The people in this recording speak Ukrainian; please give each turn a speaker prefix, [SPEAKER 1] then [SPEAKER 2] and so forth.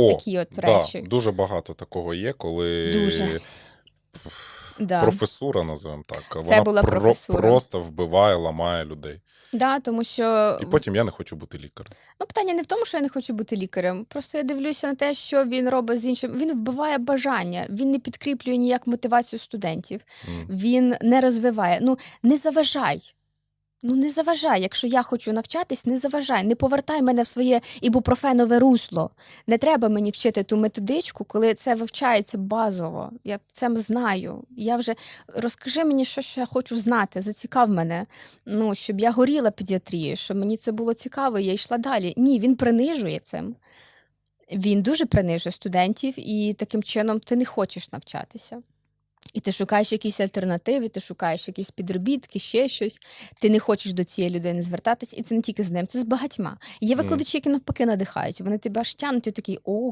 [SPEAKER 1] О,
[SPEAKER 2] такі от
[SPEAKER 1] да,
[SPEAKER 2] речі.
[SPEAKER 1] дуже багато такого є, коли
[SPEAKER 2] Дуже. Да.
[SPEAKER 1] професура, називаємо так,
[SPEAKER 2] Це
[SPEAKER 1] вона
[SPEAKER 2] була
[SPEAKER 1] про-
[SPEAKER 2] професура.
[SPEAKER 1] просто вбиває, ламає людей.
[SPEAKER 2] Да, тому що
[SPEAKER 1] І потім я не хочу бути лікарем.
[SPEAKER 2] ну, питання не в тому, що я не хочу бути лікарем. Просто я дивлюся на те, що він робить з іншим. Він вбиває бажання, він не підкріплює ніяк мотивацію студентів,
[SPEAKER 1] М.
[SPEAKER 2] він не розвиває. Ну, не заважай. Ну, не заважай. Якщо я хочу навчатись, не заважай, не повертай мене в своє ібупрофенове русло. Не треба мені вчити ту методичку, коли це вивчається базово. Я це знаю. Я вже розкажи мені, що, що я хочу знати, зацікав мене. Ну, щоб я горіла педіатрією, щоб мені це було цікаво, і я йшла далі. Ні, він принижує цим. Він дуже принижує студентів, і таким чином ти не хочеш навчатися. І ти шукаєш якісь альтернативи, ти шукаєш якісь підробітки, ще щось. Ти не хочеш до цієї людини звертатись, і це не тільки з ним, це з багатьма. Є викладачі, які навпаки надихають. Вони тебе аж тянуть, і такий ого.